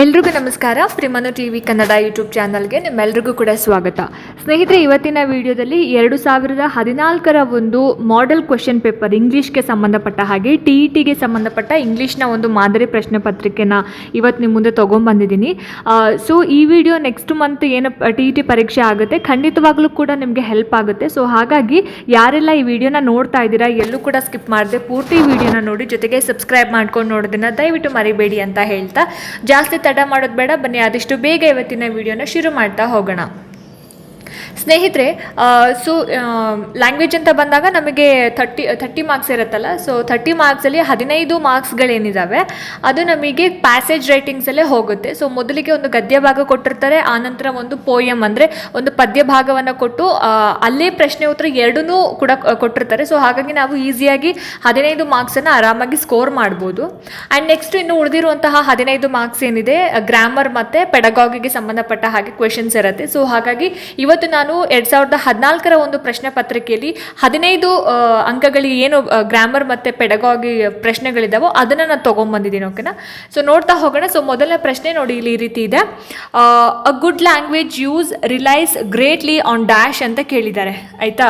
ಎಲ್ರಿಗೂ ನಮಸ್ಕಾರ. ಪ್ರಿಮನು ಟಿ ವಿ ಕನ್ನಡ ಯೂಟ್ಯೂಬ್ ಚಾನಲ್ಗೆ ನಿಮ್ಮೆಲ್ರಿಗೂ ಕೂಡ ಸ್ವಾಗತ. ಸ್ನೇಹಿತರೆ, ಇವತ್ತಿನ ವಿಡಿಯೋದಲ್ಲಿ ಎರಡು ಸಾವಿರದ ಹದಿನಾಲ್ಕರ ಒಂದು ಮಾಡೆಲ್ ಕ್ವಶನ್ ಪೇಪರ್ ಇಂಗ್ಲೀಷ್ಗೆ ಸಂಬಂಧಪಟ್ಟ ಹಾಗೆ ಟಿ ಇ ಟಿಗೆ ಸಂಬಂಧಪಟ್ಟ ಇಂಗ್ಲೀಷ್ನ ಒಂದು ಮಾದರಿ ಪ್ರಶ್ನೆ ಪತ್ರಿಕೆನ ಇವತ್ತು ನಿಮ್ಮ ಮುಂದೆ ತೊಗೊಂಬಂದಿದ್ದೀನಿ ಸೊ ಈ ವಿಡಿಯೋ ನೆಕ್ಸ್ಟ್ ಮಂತ್ ಏನು ಟಿ ಇ ಟಿ ಪರೀಕ್ಷೆ ಆಗುತ್ತೆ, ಖಂಡಿತವಾಗ್ಲೂ ಕೂಡ ನಿಮಗೆ ಹೆಲ್ಪ್ ಆಗುತ್ತೆ. ಸೊ ಹಾಗಾಗಿ ಯಾರೆಲ್ಲ ಈ ವಿಡಿಯೋನ ನೋಡ್ತಾ ಇದ್ದೀರಾ, ಎಲ್ಲೂ ಕೂಡ ಸ್ಕಿಪ್ ಮಾಡದೆ, ಪೂರ್ತಿ ವಿಡಿಯೋನ ನೋಡಿ, ಜೊತೆಗೆ ಸಬ್ಸ್ಕ್ರೈಬ್ ಮಾಡ್ಕೊಂಡು ನೋಡೋದನ್ನು ದಯವಿಟ್ಟು ಮರಿಬೇಡಿ ಅಂತ ಹೇಳ್ತಾ ಜಾಸ್ತಿ ತಡ ಮಾಡೋದು ಬೇಡ. ಬನ್ನಿ ಆದಷ್ಟು ಬೇಗ ಇವತ್ತಿನ ವಿಡಿಯೋನ ಶುರು ಮಾಡ್ತಾ ಹೋಗೋಣ. ಸ್ನೇಹಿತರೆ ಸೊ ಲ್ಯಾಂಗ್ವೇಜ್ ಅಂತ ಬಂದಾಗ ನಮಗೆ ಥರ್ಟಿ ಥರ್ಟಿ ಮಾರ್ಕ್ಸ್ ಇರುತ್ತಲ್ಲ ಸೊ ಥರ್ಟಿ ಮಾರ್ಕ್ಸಲ್ಲಿ ಹದಿನೈದು ಮಾರ್ಕ್ಸ್ಗಳೇನಿದ್ದಾವೆ ಅದು ನಮಗೆ ಪ್ಯಾಸೇಜ್ ರೈಟಿಂಗ್ಸಲ್ಲೇ ಹೋಗುತ್ತೆ. ಸೊ ಮೊದಲಿಗೆ ಒಂದು ಗದ್ಯ ಭಾಗ ಕೊಟ್ಟಿರ್ತಾರೆ ಆನಂತರ ಒಂದು ಪೋಯಮ್ ಅಂದರೆ ಒಂದು ಪದ್ಯ ಭಾಗವನ್ನು ಕೊಟ್ಟು ಅಲ್ಲೇ ಪ್ರಶ್ನೆ ಉತ್ತರ ಎರಡನ್ನೂ ಕೂಡ ಕೊಟ್ಟಿರ್ತಾರೆ. ಸೊ ಹಾಗಾಗಿ ನಾವು ಈಸಿಯಾಗಿ ಹದಿನೈದು ಮಾರ್ಕ್ಸನ್ನು ಆರಾಮಾಗಿ ಸ್ಕೋರ್ ಮಾಡ್ಬೋದು. ಆ್ಯಂಡ್ ನೆಕ್ಸ್ಟ್ ಇನ್ನು ಉಳಿದಿರುವಂತಹ ಹದಿನೈದು ಮಾರ್ಕ್ಸ್ ಏನಿದೆ ಗ್ರಾಮರ್ ಮತ್ತು ಪೆಡಗಾಗಿಗೆ ಸಂಬಂಧಪಟ್ಟ ಹಾಗೆ ಕ್ವೆಶನ್ಸ್ ಇರುತ್ತೆ. ಸೊ ಹಾಗಾಗಿ ಇವತ್ತು ನಾನು ಎರಡು ಸಾವಿರದ ಹದಿನಾಲ್ಕರ ಒಂದು ಪ್ರಶ್ನೆ ಪತ್ರಿಕೆಯಲ್ಲಿ ಹದಿನೈದು ಅಂಕಗಳಿಗೆ ಏನು ಗ್ರಾಮರ್ ಮತ್ತು ಪೆಡಗಾಗಿ ಪ್ರಶ್ನೆಗಳಿದ್ದಾವೋ ಅದನ್ನು ನಾನು ತೊಗೊಂಬಂದಿದ್ದೀನಿ ಓಕೆನಾ ಸೊ ನೋಡ್ತಾ ಹೋಗೋಣ. ಸೊ ಮೊದಲನೇ ಪ್ರಶ್ನೆ ನೋಡಿ ಇಲ್ಲಿ ಈ ರೀತಿ ಇದೆ. A good language use relies greatly on dash ಅಂತ ಕೇಳಿದ್ದಾರೆ, ಆಯಿತಾ?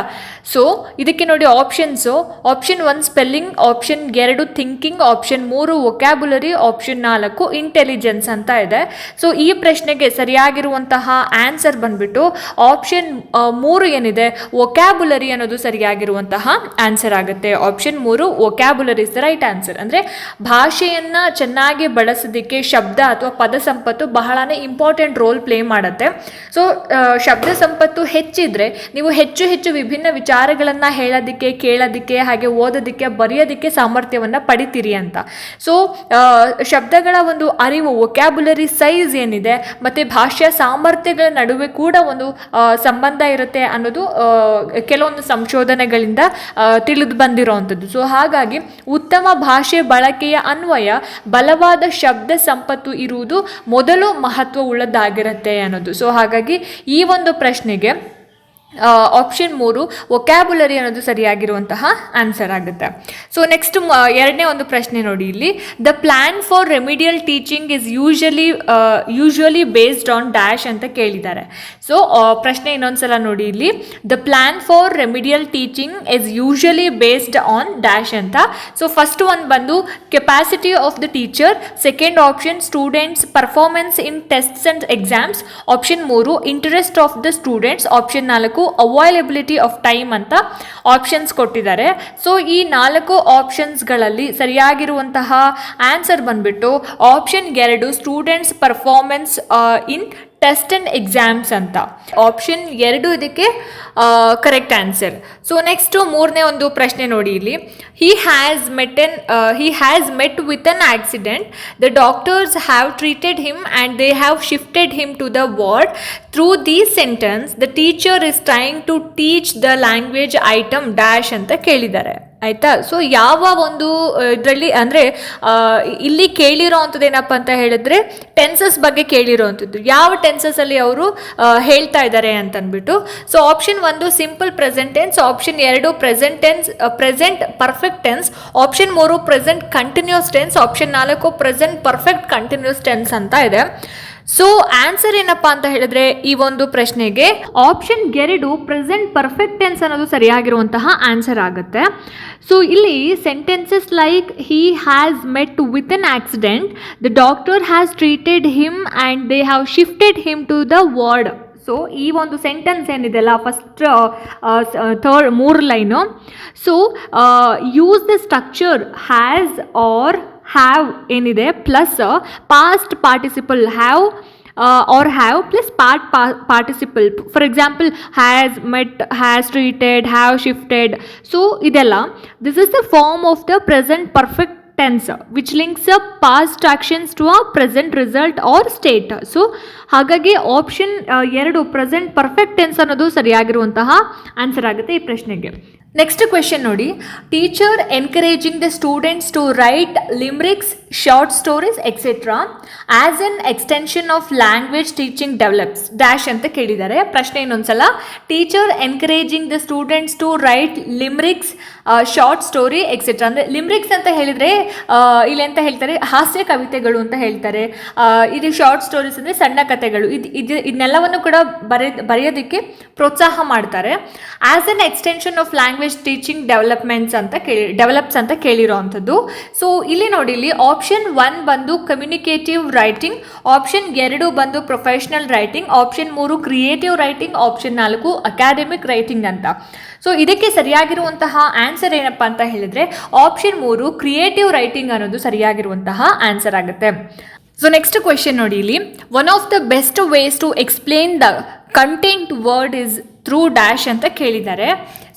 ಸೊ ಇದಕ್ಕೆ ನೋಡಿ options option one spelling option ಎರಡು ಥಿಂಕಿಂಗ್ ಆಪ್ಷನ್ ಮೂರು ವೊಕ್ಯಾಬುಲರಿ ಆಪ್ಷನ್ ನಾಲ್ಕು ಇಂಟೆಲಿಜೆನ್ಸ್ ಅಂತ ಇದೆ. ಸೊ ಈ ಪ್ರಶ್ನೆಗೆ ಸರಿಯಾಗಿರುವಂತಹ ಆನ್ಸರ್ ಬಂದ್ಬಿಟ್ಟು ಆಪ್ಷನ್ ಮೂರು ಏನಿದೆ? ವೊಕ್ಯಾಬುಲರಿ ಅನ್ನೋದು ಸರಿಯಾಗಿರುವಂತಹ ಆನ್ಸರ್ ಆಗುತ್ತೆ. ಆಪ್ಷನ್ ಮೂರು vocabulary is the right answer ಅಂದರೆ ಭಾಷೆಯನ್ನು ಚೆನ್ನಾಗಿ ಬಳಸೋದಕ್ಕೆ ಶಬ್ದ ಅಥವಾ ಪದ ಸಂಪತ್ತು ಬಹಳನೇ ಇಂಪಾರ್ಟೆಂಟ್ ರೋಲ್ ಪ್ಲೇ ಮಾಡುತ್ತೆ. ಸೊ ಶಬ್ದ ಸಂಪತ್ತು ಹೆಚ್ಚಿದ್ರೆ ನೀವು ಹೆಚ್ಚು ಹೆಚ್ಚು ವಿಭಿನ್ನ ವಿಚಾರಗಳನ್ನು ಹೇಳೋದಕ್ಕೆ, ಕೇಳೋದಕ್ಕೆ, ಹಾಗೆ ಓದೋದಕ್ಕೆ, ಬರೆಯೋದಕ್ಕೆ ಸಾಮರ್ಥ್ಯವನ್ನು ಪಡಿತೀರಿ ಅಂತ. ಸೊ ಶಬ್ದಗಳ ಒಂದು ಅರಿವು ವೊಕ್ಯಾಬುಲರಿ ಸೈಜ್ ಏನಿದೆ, ಮತ್ತು ಭಾಷೆಯ ಸಾಮರ್ಥ್ಯಗಳ ನಡುವೆ ಕೂಡ ಒಂದು ಸಂಬಂಧ ಇರುತ್ತೆ ಅನ್ನೋದು ಕೆಲವೊಂದು ಸಂಶೋಧನೆಗಳಿಂದ ತಿಳಿದು ಬಂದಿರೋವಂಥದ್ದು ಸೊ ಹಾಗಾಗಿ ಉತ್ತಮ ಭಾಷೆ ಬಳಕೆಯ ಅನ್ವಯ, ಬಲವಾದ ಶಬ್ದ ಸಂಪತ್ತು ಇರುವುದು ಮೊದಲು ಮಹತ್ವ ಉಳ್ಳದ್ದಾಗಿರುತ್ತೆ ಅನ್ನೋದು. ಸೊ ಹಾಗಾಗಿ ಈ ಒಂದು ಪ್ರಶ್ನೆಗೆ ಆಪ್ಷನ್ ಮೂರು ವೊಕ್ಯಾಬುಲರಿ ಅನ್ನೋದು ಸರಿಯಾಗಿರುವಂತಹ ಆನ್ಸರ್ ಆಗುತ್ತೆ. ಸೊ ನೆಕ್ಸ್ಟ್ ಎರಡನೇ ಒಂದು ಪ್ರಶ್ನೆ ನೋಡಿ ಇಲ್ಲಿ. The plan for remedial teaching is usually usually based on dash ಅಂತ ಕೇಳಿದ್ದಾರೆ. ಸೊ ಪ್ರಶ್ನೆ ಇನ್ನೊಂದ್ಸಲ ನೋಡಿ ಇಲ್ಲಿ. The plan for remedial teaching is usually based on dash ಅಂತ. ಸೊ ಫಸ್ಟ್ ಒಂದು ಬಂದು capacity of the teacher second option students performance in tests and exams option ಮೂರು interest of the students option ನಾಲ್ಕು availability of time ಅಂತ options ಕೊಟ್ಟಿದ್ದಾರೆ. So ಈ ನಾಲ್ಕು ಆಪ್ಷನ್ಸ್ಗಳಲ್ಲಿ ಸರಿಯಾಗಿರುವಂತಹ ಆನ್ಸರ್ ಬಂದ್ಬಿಟ್ಟು ಆಪ್ಷನ್ ಎರಡು students performance in test and exams ಅಂತ. ಆಪ್ಷನ್ ಎರಡು ಇದಕ್ಕೆ ಕರೆಕ್ಟ್ ಆನ್ಸರ್ ಸೊ ನೆಕ್ಸ್ಟು ಮೂರನೇ ಒಂದು ಪ್ರಶ್ನೆ ನೋಡಿ ಇಲ್ಲಿ. He has met an he has met with an accident the doctors have treated him and they have shifted him to the ward through the sentence the teacher is trying to teach the language item dash ಅಂತ ಕೇಳಿದ್ದಾರೆ. ಆಯಿತಾ? So ಯಾವ ಒಂದು ಇದರಲ್ಲಿ ಅಂದರೆ ಇಲ್ಲಿ ಕೇಳಿರೋ ಅಂಥದ್ದು ಏನಪ್ಪ ಅಂತ ಹೇಳಿದ್ರೆ ಟೆನ್ಸಸ್ ಬಗ್ಗೆ ಕೇಳಿರೋವಂಥದ್ದು ಯಾವ ಟೆನ್ಸಸ್ಸಲ್ಲಿ ಅವರು ಹೇಳ್ತಾ ಇದ್ದಾರೆ ಅಂತಂದ್ಬಿಟ್ಟು ಸೊ ಆಪ್ಷನ್ ಒಂದು ಸಿಂಪಲ್ ಪ್ರೆಸೆಂಟ್ ಟೆನ್ಸ್ ಆಪ್ಷನ್ ಎರಡು present tense present perfect tense option ಮೂರು ಪ್ರೆಸೆಂಟ್ ಕಂಟಿನ್ಯೂಸ್ ಟೆನ್ಸ್ ಆಪ್ಷನ್ ನಾಲ್ಕು ಪ್ರೆಸೆಂಟ್ ಪರ್ಫೆಕ್ಟ್ ಕಂಟಿನ್ಯೂಸ್ ಟೆನ್ಸ್ ಅಂತ ಇದೆ. ಸೊ ಆನ್ಸರ್ ಏನಪ್ಪ ಅಂತ ಹೇಳಿದ್ರೆ, ಈ ಒಂದು ಪ್ರಶ್ನೆಗೆ ಆಪ್ಷನ್ ಎರಡು ಪ್ರೆಸೆಂಟ್ ಪರ್ಫೆಕ್ಟ್ ಟೆನ್ಸ್ ಅನ್ನೋದು ಸರಿಯಾಗಿರುವಂತಹ ಆನ್ಸರ್ ಆಗುತ್ತೆ. ಸೊ ಇಲ್ಲಿ sentences like he has met with an accident the doctor has treated him and they have shifted him to the ward so ಈ ಒಂದು ಸೆಂಟೆನ್ಸ್ ಏನಿದೆಲ್ಲ ಫಸ್ಟ್ ಥರ್ಡ್ ಮೂರು line. So use the structure has or have ಏನಿದೆ plus past participle have or have plus part pa participle for example has met has treated have shifted so ಇದೆಲ್ಲ this is the form of the present perfect tense which links a past actions to a present result or state so ಹಾಗಾಗಿ option ಎರಡು present perfect tense ಅನ್ನೋದು ಸರಿಯಾಗಿರುವಂತಹ answer ಆಗುತ್ತೆ ಈ ಪ್ರಶ್ನೆಗೆ. Next question ನೋಡಿ. Teacher encouraging the students to write limericks short stories etcetera as an extension of language teaching develops dash ಅಂತ ಕೇಳಿದ್ದಾರೆ. ಪ್ರಶ್ನೆ ಇನ್ನೊಂದ್ಸಲ. Teacher encouraging the students to write limericks short story etcetera ಅಂದರೆ limericks ಅಂತ ಹೇಳಿದರೆ ಇಲ್ಲಿ ಅಂತ ಹೇಳ್ತಾರೆ, ಹಾಸ್ಯ ಕವಿತೆಗಳು ಅಂತ ಹೇಳ್ತಾರೆ. ಇದು ಶಾರ್ಟ್ ಸ್ಟೋರೀಸ್ ಅಂದರೆ ಸಣ್ಣ ಕಥೆಗಳು ಇದು ಇದು, ಇದನ್ನೆಲ್ಲವನ್ನು ಕೂಡ ಬರೆ ಬರೆಯೋದಕ್ಕೆ ಪ್ರೋತ್ಸಾಹ ಮಾಡ್ತಾರೆ. As an extension of language teaching developments ಅಂತ ಕೇಳಿ ಡೆವಲಪ್ಸ್ ಅಂತ ಕೇಳಿರೋ ಅಂಥದ್ದು. ಸೊ ಇಲ್ಲಿ ನೋಡಿ, ಇಲ್ಲಿ ಆಪ್ಷನ್ ಒನ್ ಬಂದು ಕಮ್ಯುನಿಕೇಟಿವ್ ರೈಟಿಂಗ್ ಆಪ್ಷನ್ ಎರಡು ಬಂದು ಪ್ರೊಫೆಷ್ನಲ್ ರೈಟಿಂಗ್ ಆಪ್ಷನ್ ಮೂರು ಕ್ರಿಯೇಟಿವ್ ರೈಟಿಂಗ್ ಆಪ್ಷನ್ ನಾಲ್ಕು ಅಕಾಡೆಮಿಕ್ ರೈಟಿಂಗ್ ಅಂತ. ಸೊ ಇದಕ್ಕೆ ಸರಿಯಾಗಿರುವಂತಹ ಆನ್ಸರ್ ಏನಪ್ಪ ಅಂತ ಹೇಳಿದ್ರೆ ಆಪ್ಷನ್ ಮೂರು ಕ್ರಿಯೇಟಿವ್ ರೈಟಿಂಗ್ ಅನ್ನೋದು ಸರಿಯಾಗಿರುವಂತಹ ಆನ್ಸರ್ ಆಗುತ್ತೆ. ಸೊ ನೆಕ್ಸ್ಟ್ ಕ್ವೆಶನ್ ನೋಡಿ ಇಲ್ಲಿ. One of the best ways to explain the content word is through dash ಅಂತ ಕೇಳಿದ್ದಾರೆ.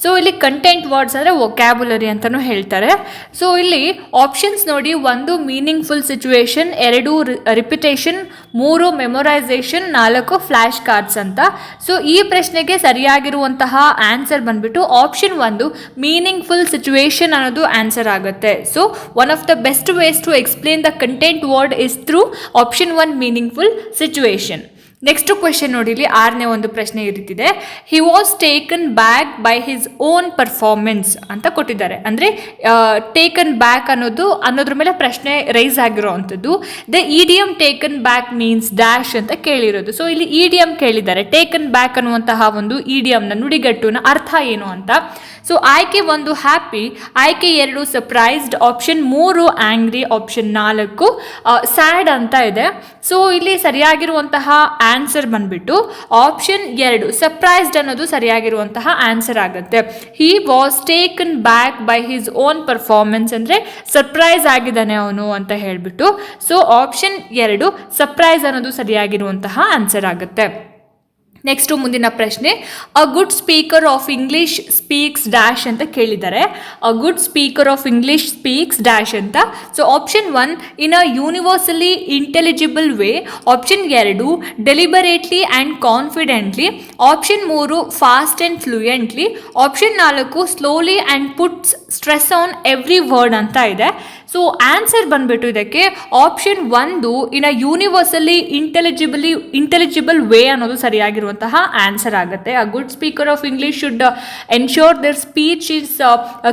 ಸೊ ಇಲ್ಲಿ ಕಂಟೆಂಟ್ ವರ್ಡ್ಸ್ ಅಂದರೆ ವೊಕ್ಯಾಬುಲರಿ ಅಂತಲೂ ಹೇಳ್ತಾರೆ. ಸೊ ಇಲ್ಲಿ ಆಪ್ಷನ್ಸ್ ನೋಡಿ, ಒಂದು ಮೀನಿಂಗ್ಫುಲ್ ಸಿಚುವೇಶನ್ ಎರಡು ರಿಪಿಟೇಷನ್ ಮೂರು ಮೆಮೊರೈಸೇಷನ್ ನಾಲ್ಕು ಫ್ಲ್ಯಾಶ್ ಕಾರ್ಡ್ಸ್ ಅಂತ. ಸೊ ಈ ಪ್ರಶ್ನೆಗೆ ಸರಿಯಾಗಿರುವಂತಹ ಆನ್ಸರ್ ಬಂದ್ಬಿಟ್ಟು ಆಪ್ಷನ್ ಒಂದು ಮೀನಿಂಗ್ಫುಲ್ ಸಿಚುವೇಶನ್ ಅನ್ನೋದು ಆನ್ಸರ್ ಆಗುತ್ತೆ. So one of the best ways to explain the content word is through option one meaningful situation next question ನೋಡಿ ಇಲ್ಲಿ ಆರನೇ ಒಂದು ಪ್ರಶ್ನೆ ಇರುತ್ತಿದೆ he was taken back by his own performance ಅಂತ ಕೊಟ್ಟಿದ್ದಾರೆ. ಅಂದರೆ ಟೇಕನ್ ಬ್ಯಾಕ್ ಅನ್ನೋದು ಅನ್ನೋದ್ರ ಮೇಲೆ ಪ್ರಶ್ನೆ ರೈಸ್ ಆಗಿರೋ ಅಂಥದ್ದು the idiom taken back means dash ಅಂತ ಕೇಳಿರೋದು. ಸೊ ಇಲ್ಲಿ ಇಡಿಯಮ್ ಕೇಳಿದ್ದಾರೆ. ಟೇಕನ್ ಬ್ಯಾಕ್ ಅನ್ನುವಂತಹ ಒಂದು ಇಡಿಯಮ್ನ ನುಡಿಗಟ್ಟುನ ಅರ್ಥ ಏನು ಅಂತ. ಸೊ ಆಯ್ಕೆ ಒಂದು ಹ್ಯಾಪಿ ಆಯ್ಕೆ ಎರಡು ಸರ್ಪ್ರೈಸ್ಡ್ ಆಪ್ಷನ್ ಮೂರು ಆ್ಯಂಗ್ರಿ ಆಪ್ಷನ್ ನಾಲ್ಕು ಸ್ಯಾಡ್ ಅಂತ ಇದೆ. ಸೊ ಇಲ್ಲಿ ಸರಿಯಾಗಿರುವಂತಹ ಆನ್ಸರ್ ಬಂದ್ಬಿಟ್ಟು ಆಪ್ಷನ್ ಎರಡು ಸರ್ಪ್ರೈಸ್ಡ್ ಅನ್ನೋದು ಸರಿಯಾಗಿರುವಂತಹ ಆನ್ಸರ್ ಆಗುತ್ತೆ. He was taken back by his own performance ಅಂದರೆ ಸರ್ಪ್ರೈಸ್ ಆಗಿದ್ದಾನೆ ಅವನು ಅಂತ ಹೇಳಿಬಿಟ್ಟು. ಸೊ ಆಪ್ಷನ್ ಎರಡು ಸರ್ಪ್ರೈಸ್ ಅನ್ನೋದು ಸರಿಯಾಗಿರುವಂತಹ ಆನ್ಸರ್ ಆಗುತ್ತೆ. ನೆಕ್ಸ್ಟು ಮುಂದಿನ ಪ್ರಶ್ನೆ a good speaker of English speaks dash ಅಂತ ಕೇಳಿದ್ದಾರೆ a good speaker of English speaks dash ಅಂತ so option one in a universally intelligible way option ಎರಡು ಡೆಲಿಬರೇಟ್ಲಿ ಆ್ಯಂಡ್ ಕಾನ್ಫಿಡೆಂಟ್ಲಿ ಆಪ್ಷನ್ ಮೂರು ಫಾಸ್ಟ್ ಆ್ಯಂಡ್ ಫ್ಲೂಯೆಂಟ್ಲಿ ಆಪ್ಷನ್ ನಾಲ್ಕು slowly and puts stress on every word ಅಂತ ಇದೆ so answer ಬಂದ್ಬಿಟ್ಟು ಇದಕ್ಕೆ option ಒಂದು ಇನ್ a universally ಇಂಟೆಲಿಜಿಬಲಿ ಇಂಟೆಲಿಜಿಬಲ್ way ಅನ್ನೋದು ಸರಿಯಾಗಿರುವಂತಹ ಆನ್ಸರ್ ಆಗುತ್ತೆ. A good speaker of English should ensure their speech is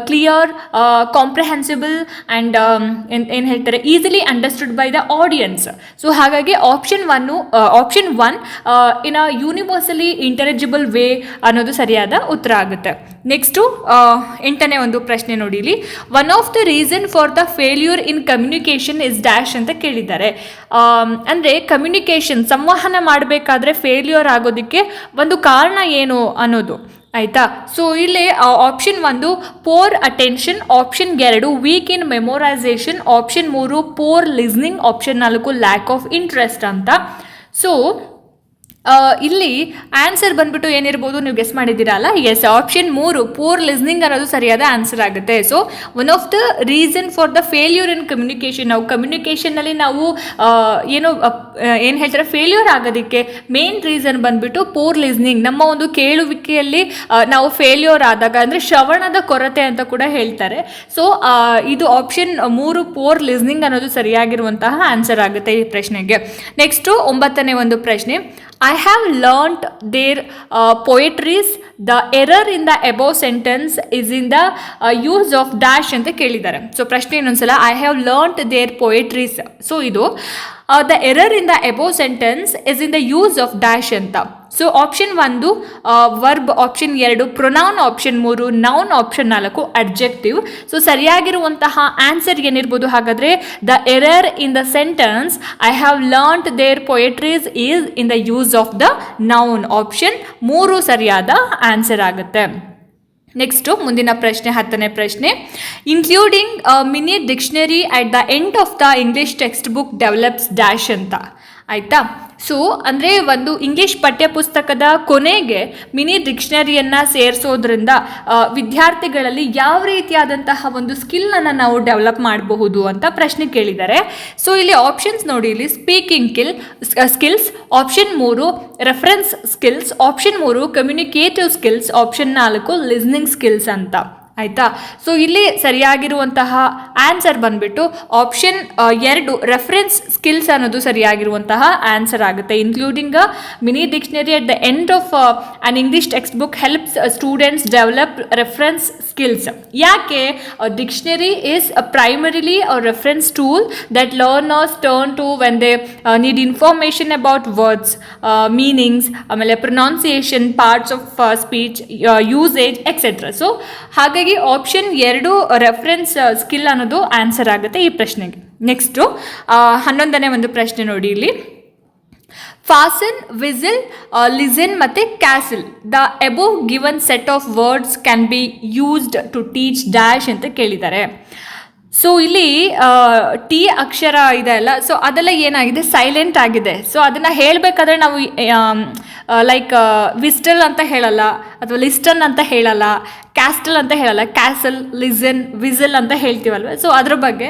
clear comprehensible and ಏನು ಹೇಳ್ತಾರೆ easily understood by the audience so ಹಾಗಾಗಿ option one option one in a universally intelligible way ಅನ್ನೋದು ಸರಿಯಾದ ಉತ್ತರ ಆಗುತ್ತೆ. ನೆಕ್ಸ್ಟು ಎಂಟನೇ ಒಂದು ಪ್ರಶ್ನೆ ನೋಡಿ ಇಲ್ಲಿ one of the reason for the failure in communication is dash ಅಂತ ಕೇಳಿದ್ದಾರೆ. ಅಂದರೆ ಕಮ್ಯುನಿಕೇಷನ್ ಸಂವಹನ ಮಾಡಬೇಕಾದ್ರೆ ಫೇಲ್ಯೂರ್ ಆಗೋದಕ್ಕೆ ಒಂದು ಕಾರಣ ಏನು ಅನ್ನೋದು. ಆಯಿತಾ? ಸೊ ಇಲ್ಲಿ ಆಪ್ಷನ್ ಒಂದು ಪೋರ್ ಅಟೆನ್ಷನ್ ಆಪ್ಷನ್ ಎರಡು ವೀಕ್ ಇನ್ ಮೆಮೊರೈಸೇಷನ್ ಆಪ್ಷನ್ ಮೂರು ಪೋರ್ ಲಿಸ್ನಿಂಗ್ ಆಪ್ಷನ್ ನಾಲ್ಕು ಲ್ಯಾಕ್ ಆಫ್ ಇಂಟ್ರೆಸ್ಟ್ ಅಂತ. ಸೊ ಇಲ್ಲಿ ಆನ್ಸರ್ ಬಂದ್ಬಿಟ್ಟು ಏನಿರ್ಬೋದು ನೀವು ಗೆಸ್ ಮಾಡಿದ್ದೀರಲ್ಲ? ಎಸ್ ಆಪ್ಷನ್ ಮೂರು ಪೂರ್ ಲಿಸ್ನಿಂಗ್ ಅನ್ನೋದು ಸರಿಯಾದ ಆನ್ಸರ್ ಆಗುತ್ತೆ. So one of the reason for the failure in communication ನಾವು ಕಮ್ಯುನಿಕೇಷನ್ನಲ್ಲಿ ನಾವು ಏನು ಏನು ಹೇಳ್ತಾರೆ? ಫೇಲ್ಯೂರ್ ಆಗೋದಕ್ಕೆ ಮೇನ್ ರೀಸನ್ ಬಂದ್ಬಿಟ್ಟು ಪೂರ್ ಲಿಸ್ನಿಂಗ್ ನಮ್ಮ ಒಂದು ಕೇಳುವಿಕೆಯಲ್ಲಿ ನಾವು ಫೇಲ್ಯೂರ್ ಆದಾಗ, ಅಂದರೆ ಶ್ರವಣದ ಕೊರತೆ ಅಂತ ಕೂಡ ಹೇಳ್ತಾರೆ. ಸೊ ಇದು ಆಪ್ಷನ್ ಮೂರು ಪೋರ್ ಲಿಸ್ನಿಂಗ್ ಅನ್ನೋದು ಸರಿಯಾಗಿರುವಂತಹ ಆನ್ಸರ್ ಆಗುತ್ತೆ ಈ ಪ್ರಶ್ನೆಗೆ. ನೆಕ್ಸ್ಟು ಒಂಬತ್ತನೇ ಒಂದು ಪ್ರಶ್ನೆ. I have learned their poetries the error in the above sentence is in the use of dash ಅಂತ ಕೇಳಿದ್ದಾರೆ. ಸೊ ಪ್ರಶ್ನೆ ಇನ್ನೊಂದ್ಸಲ I have learned their poetries so ಇದು the error in the above sentence is in the use of dash ಅಂತ. So option ಒಂದು verb option ಎರಡು pronoun option ಮೂರು noun option ನಾಲ್ಕು ಅಡ್ಜೆಕ್ಟಿವ್ ಸೊ ಸರಿಯಾಗಿರುವಂತಹ ಆನ್ಸರ್ ಏನಿರ್ಬೋದು? ಹಾಗಾದರೆ the error in the sentence I have learned their poetries is in the use of the noun option ಮೂರು ಸರಿಯಾದ ಆನ್ಸರ್ ಆಗುತ್ತೆ. ನೆಕ್ಸ್ಟು ಮುಂದಿನ ಪ್ರಶ್ನೆ, ಹತ್ತನೇ ಪ್ರಶ್ನೆ. Including mini dictionary at the end of the English textbook develops dash ಅಂತ. ಆಯಿತಾ? So ಅಂದರೆ ಒಂದು ಇಂಗ್ಲೀಷ್ ಪಠ್ಯಪುಸ್ತಕದ ಕೊನೆಗೆ ಮಿನಿ ಡಿಕ್ಷನರಿಯನ್ನು ಸೇರಿಸೋದ್ರಿಂದ ವಿದ್ಯಾರ್ಥಿಗಳಲ್ಲಿ ಯಾವ ರೀತಿಯಾದಂತಹ ಒಂದು ಸ್ಕಿಲ್ಲನ್ನು ನಾವು ಡೆವಲಪ್ ಮಾಡಬಹುದು ಅಂತ ಪ್ರಶ್ನೆ ಕೇಳಿದ್ದಾರೆ. ಸೊ ಇಲ್ಲಿ ಆಪ್ಷನ್ಸ್ ನೋಡಿ, ಇಲ್ಲಿ ಸ್ಪೀಕಿಂಗ್ ಕಿಲ್ ಸ್ಕಿಲ್ಸ್ ಆಪ್ಷನ್ ಮೂರು ರೆಫರೆನ್ಸ್ ಸ್ಕಿಲ್ಸ್ ಆಪ್ಷನ್ ಮೂರು ಕಮ್ಯುನಿಕೇಟಿವ್ ಸ್ಕಿಲ್ಸ್ ಆಪ್ಷನ್ ನಾಲ್ಕು ಲಿಸ್ನಿಂಗ್ ಸ್ಕಿಲ್ಸ್ ಅಂತ. ಆಯಿತಾ? ಸೊ ಇಲ್ಲಿ ಸರಿಯಾಗಿರುವಂತಹ ಆನ್ಸರ್ ಬಂದ್ಬಿಟ್ಟು ಆಪ್ಷನ್ ಎರಡು ರೆಫರೆನ್ಸ್ ಸ್ಕಿಲ್ಸ್ ಅನ್ನೋದು ಸರಿಯಾಗಿರುವಂತಹ ಆನ್ಸರ್ ಆಗುತ್ತೆ including a mini dictionary at the end of an English textbook helps students develop reference skills ಯಾಕೆ? Dictionary is primarily reference tool that learners turn to when they need information about words meanings ಆಮೇಲೆ pronunciation parts of speech usage etcetera so ಹಾಗಾಗಿ option ಎರಡು reference skill ಅನ್ನೋದು answer ಆಗುತ್ತೆ ಈ ಪ್ರಶ್ನೆಗೆ. Next ಹನ್ನೊಂದನೇ ಒಂದು ಪ್ರಶ್ನೆ ನೋಡಿ ಇಲ್ಲಿ. ಫಾಸನ್ ವಿಸಿಲ್ ಲಿಸನ್ ಮತ್ತು castle the above given set of words can be used to teach dash ಅಂತ ಕೇಳಿದ್ದಾರೆ. ಸೊ ಇಲ್ಲಿ ಟಿ ಅಕ್ಷರ ಇದೆ ಅಲ್ಲ ಸೊ ಅದೆಲ್ಲ ಏನಾಗಿದೆ? ಸೈಲೆಂಟ್ ಆಗಿದೆ. ಸೊ ಅದನ್ನು ಹೇಳಬೇಕಾದ್ರೆ ನಾವು ಲೈಕ್ ವಿಸ್ಟಲ್ ಅಂತ ಹೇಳಲ್ಲ, ಅಥವಾ ಲಿಸ್ಟನ್ ಅಂತ ಹೇಳಲ್ಲ ಕ್ಯಾಸ್ಟಲ್ ಅಂತ ಹೇಳಲ್ಲ ಕ್ಯಾಸಲ್ ಲಿಸನ್ ವಿಸಲ್ ಅಂತ ಹೇಳ್ತೀವಲ್ವ? ಸೊ ಅದ್ರ ಬಗ್ಗೆ.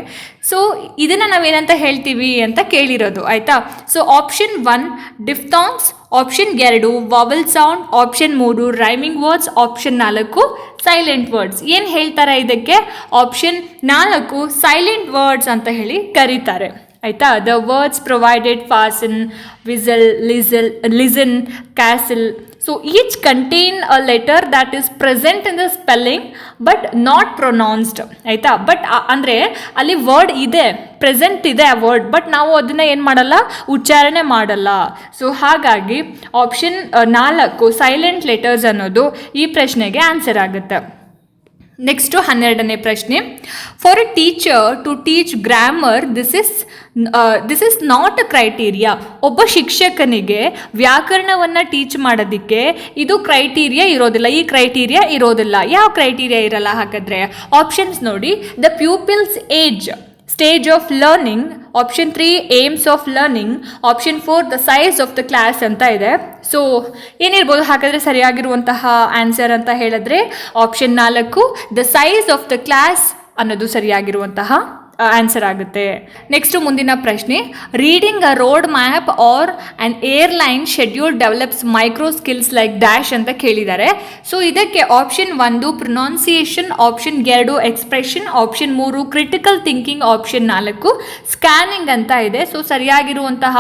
ಸೊ ಇದನ್ನು ನಾವೇನಂತ ಹೇಳ್ತೀವಿ ಅಂತ ಕೇಳಿರೋದು, ಆಯಿತಾ? So option one diphthongs option ಎರಡು ವಾವಲ್ ಸೌಂಡ್ ಆಪ್ಷನ್ ಮೂರು ರೈಮಿಂಗ್ ವರ್ಡ್ಸ್ ಆಪ್ಷನ್ ನಾಲ್ಕು ಸೈಲೆಂಟ್ ವರ್ಡ್ಸ್ ಏನು ಹೇಳ್ತಾರೆ ಇದಕ್ಕೆ? ಆಪ್ಷನ್ ನಾಲ್ಕು ಸೈಲೆಂಟ್ ವರ್ಡ್ಸ್ ಅಂತ ಹೇಳಿ ಕರೀತಾರೆ, ಆಯಿತಾ? The words provided fasten whistle ಲಿಸಲ್ listen castle so each contain a letter that is present in the spelling but not pronounced ಆಯಿತಾ? ಬಟ್ ಅಂದರೆ, ಅಲ್ಲಿ ವರ್ಡ್ ಇದೆ ಪ್ರೆಸೆಂಟ್ ಇದೆ ಆ ವರ್ಡ್ ಬಟ್ ನಾವು ಅದನ್ನು ಏನು ಮಾಡಲ್ಲ? ಉಚ್ಚಾರಣೆ ಮಾಡಲ್ಲ. ಸೊ ಹಾಗಾಗಿ ಆಪ್ಷನ್ ನಾಲ್ಕು ಸೈಲೆಂಟ್ ಲೆಟರ್ಸ್ ಅನ್ನೋದು ಈ ಪ್ರಶ್ನೆಗೆ ಆನ್ಸರ್ ಆಗುತ್ತೆ. ನೆಕ್ಸ್ಟು ಹನ್ನೆರಡನೇ ಪ್ರಶ್ನೆ. For a teacher to teach grammar this is this is not a criteria ಒಬ್ಬ ಶಿಕ್ಷಕನಿಗೆ ವ್ಯಾಕರಣವನ್ನು ಟೀಚ್ ಮಾಡೋದಕ್ಕೆ ಇದು ಕ್ರೈಟೀರಿಯಾ ಇರೋದಿಲ್ಲ. ಈ ಕ್ರೈಟೀರಿಯಾ ಇರೋದಿಲ್ಲ. ಯಾವ ಕ್ರೈಟೀರಿಯಾ ಇರಲ್ಲ ಹಾಗಾದರೆ? ಆಪ್ಷನ್ಸ್ ನೋಡಿ. The pupils age stage of learning option three aims of learning option four the size of the class ಅಂತ ಇದೆ. ಸೊ ಏನಿರ್ಬೋದು? ಹಾಗಾದರೆ ಸರಿಯಾಗಿರುವಂತಹ ಆನ್ಸರ್ ಅಂತ ಹೇಳಿದ್ರೆ ಆಪ್ಷನ್ ನಾಲ್ಕು the size of the class ಅನ್ನೋದು ಸರಿಯಾಗಿರುವಂತಹ ಆನ್ಸರ್ ಆಗುತ್ತೆ. ನೆಕ್ಸ್ಟ್ ಮುಂದಿನ ಪ್ರಶ್ನೆ reading a road map or an airline schedule develops micro skills like dash ಅಂತ ಕೇಳಿದ್ದಾರೆ. ಸೊ ಇದಕ್ಕೆ ಆಪ್ಷನ್ ಒಂದು ಪ್ರೊನೌನ್ಸಿಯೇಷನ್ ಆಪ್ಷನ್ ಎರಡು ಎಕ್ಸ್ಪ್ರೆಷನ್ ಆಪ್ಷನ್ ಮೂರು ಕ್ರಿಟಿಕಲ್ ಥಿಂಕಿಂಗ್ ಆಪ್ಷನ್ ನಾಲ್ಕು ಸ್ಕ್ಯಾನಿಂಗ್ ಅಂತ ಇದೆ. ಸೊ ಸರಿಯಾಗಿರುವಂತಹ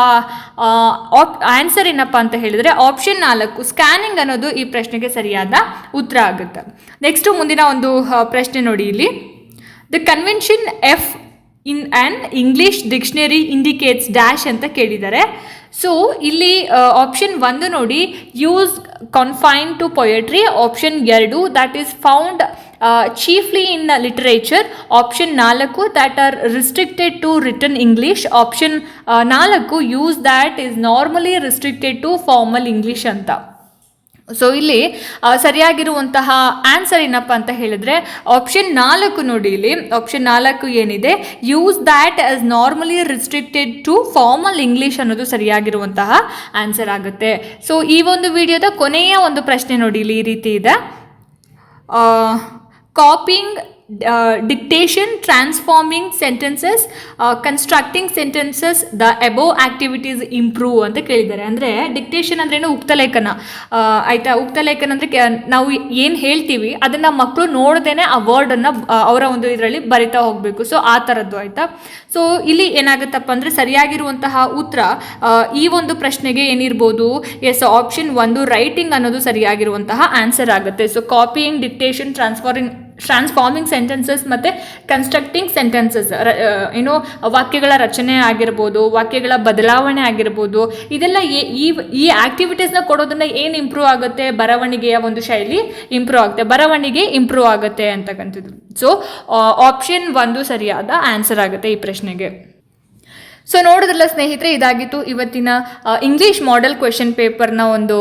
ಆಪ್ ಆನ್ಸರ್ ಏನಪ್ಪ ಅಂತ ಹೇಳಿದರೆ ಆಪ್ಷನ್ ನಾಲ್ಕು ಸ್ಕ್ಯಾನಿಂಗ್ ಅನ್ನೋದು ಈ ಪ್ರಶ್ನೆಗೆ ಸರಿಯಾದ ಉತ್ತರ ಆಗುತ್ತೆ. ನೆಕ್ಸ್ಟು ಮುಂದಿನ ಒಂದು ಪ್ರಶ್ನೆ ನೋಡಿ ಇಲ್ಲಿ. The convention F in and English dictionary indicates dash ಅಂತ ಕೇಳಿದ್ದಾರೆ. ಸೊ ಇಲ್ಲಿ ಆಪ್ಷನ್ ಒಂದು ನೋಡಿ use confine to poetry option ಎರಡು that is found chiefly in literature option ನಾಲ್ಕು that are restricted to return English option ನಾಲ್ಕು use that is normally restricted to formal English ಅಂತ. So ಇಲ್ಲಿ ಸರಿಯಾಗಿರುವಂತಹ ಆನ್ಸರ್ ಏನಪ್ಪ ಅಂತ ಹೇಳಿದ್ರೆ ಆಪ್ಷನ್ ನಾಲ್ಕು ನೋಡಿ ಇಲ್ಲಿ. ಆಪ್ಷನ್ ನಾಲ್ಕು ಏನಿದೆ? Use that as normally restricted to formal English ಅನ್ನೋದು ಸರಿಯಾಗಿರುವಂತಹ ಆನ್ಸರ್ ಆಗುತ್ತೆ. ಸೊ ಈ ಒಂದು ವಿಡಿಯೋದ ಕೊನೆಯ ಒಂದು ಪ್ರಶ್ನೆ ನೋಡಿ ಇಲ್ಲಿ ಈ ರೀತಿ ಇದೆ. Copying dictation transforming sentences constructing sentences the above activities improve ಅಂತ ಕೇಳಿದ್ದಾರೆ. ಅಂದರೆ ಡಿಕ್ಟೇಷನ್ ಅಂದ್ರೇನು ಉಕ್ತಲೇಖನ ಆಯಿತಾ? ಉಕ್ತಲೇಖನ ಅಂದರೆ ನಾವು ಏನು ಹೇಳ್ತೀವಿ, ಅದನ್ನು ಮಕ್ಕಳು ನೋಡ್ದೇನೆ ಆ ವರ್ಡನ್ನು ಅವರ ಒಂದು ಇದರಲ್ಲಿ ಬರಿತಾ ಹೋಗಬೇಕು. ಸೊ ಆ ಥರದ್ದು ಆಯಿತಾ? ಸೊ ಇಲ್ಲಿ ಏನಾಗುತ್ತಪ್ಪ ಅಂದರೆ ಸರಿಯಾಗಿರುವಂತಹ ಉತ್ತರ ಈ ಒಂದು ಪ್ರಶ್ನೆಗೆ ಏನಿರ್ಬೋದು? ಎಸ್ ಆಪ್ಷನ್ ಒಂದು ರೈಟಿಂಗ್ ಅನ್ನೋದು ಸರಿಯಾಗಿರುವಂತಹ ಆನ್ಸರ್ ಆಗುತ್ತೆ. So copying dictation transforming transforming sentences ಮತ್ತು ಕನ್ಸ್ಟ್ರಕ್ಟಿಂಗ್ ಸೆಂಟೆನ್ಸಸ್ ಏನೋ ವಾಕ್ಯಗಳ ರಚನೆ ಆಗಿರ್ಬೋದು, ವಾಕ್ಯಗಳ ಬದಲಾವಣೆ ಆಗಿರ್ಬೋದು, ಇದೆಲ್ಲ ಈ ಈ ಆ್ಯಕ್ಟಿವಿಟೀಸ್ನ ಕೊಡೋದನ್ನ ಏನು ಇಂಪ್ರೂವ್ ಆಗುತ್ತೆ? ಬರವಣಿಗೆಯ ಒಂದು ಶೈಲಿ ಇಂಪ್ರೂವ್ ಆಗುತ್ತೆ. ಬರವಣಿಗೆ ಇಂಪ್ರೂವ್ ಆಗುತ್ತೆ ಅಂತಕ್ಕಂಥದ್ದು ಸೊ ಆಪ್ಷನ್ ಒಂದು ಸರಿಯಾದ ಆನ್ಸರ್ ಆಗುತ್ತೆ ಈ ಪ್ರಶ್ನೆಗೆ. ಸೊ ನೋಡಿದ್ರಲ್ಲ ಸ್ನೇಹಿತರೆ, ಇದಾಗಿತ್ತು ಇವತ್ತಿನ ಇಂಗ್ಲೀಷ್ ಮಾಡೆಲ್ ಕ್ವೆಶನ್ ಪೇಪರ್ನ ಒಂದು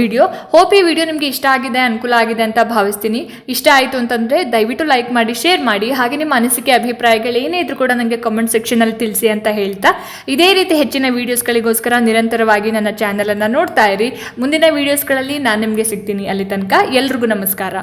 ವಿಡಿಯೋ ಹೋಪ್ ಈ ವಿಡಿಯೋ ನಿಮಗೆ ಇಷ್ಟ ಆಗಿದೆ, ಅನುಕೂಲ ಆಗಿದೆ ಅಂತ ಭಾವಿಸ್ತೀನಿ. ಇಷ್ಟ ಆಯಿತು ಅಂತಂದರೆ ದಯವಿಟ್ಟು ಲೈಕ್ ಮಾಡಿ ಶೇರ್ ಮಾಡಿ. ಹಾಗೆ ನಿಮ್ಮ ಅನಿಸಿಕೆ, ಅಭಿಪ್ರಾಯಗಳು ಏನೇ ಇದ್ರೂ ಕೂಡ ನನಗೆ ಕಮೆಂಟ್ ಸೆಕ್ಷನಲ್ಲಿ ತಿಳಿಸಿ ಅಂತ ಹೇಳ್ತಾ. ಇದೇ ರೀತಿ ಹೆಚ್ಚಿನ ವೀಡಿಯೋಸ್ಗಳಿಗೋಸ್ಕರ ನಿರಂತರವಾಗಿ ನನ್ನ ಚಾನಲನ್ನು ನೋಡ್ತಾ ಇರಿ. ಮುಂದಿನ ವೀಡಿಯೋಸ್ಗಳಲ್ಲಿ ನಾನು ನಿಮಗೆ ಸಿಗ್ತೀನಿ. ಅಲ್ಲಿ ತನಕ ಎಲ್ರಿಗೂ ನಮಸ್ಕಾರ.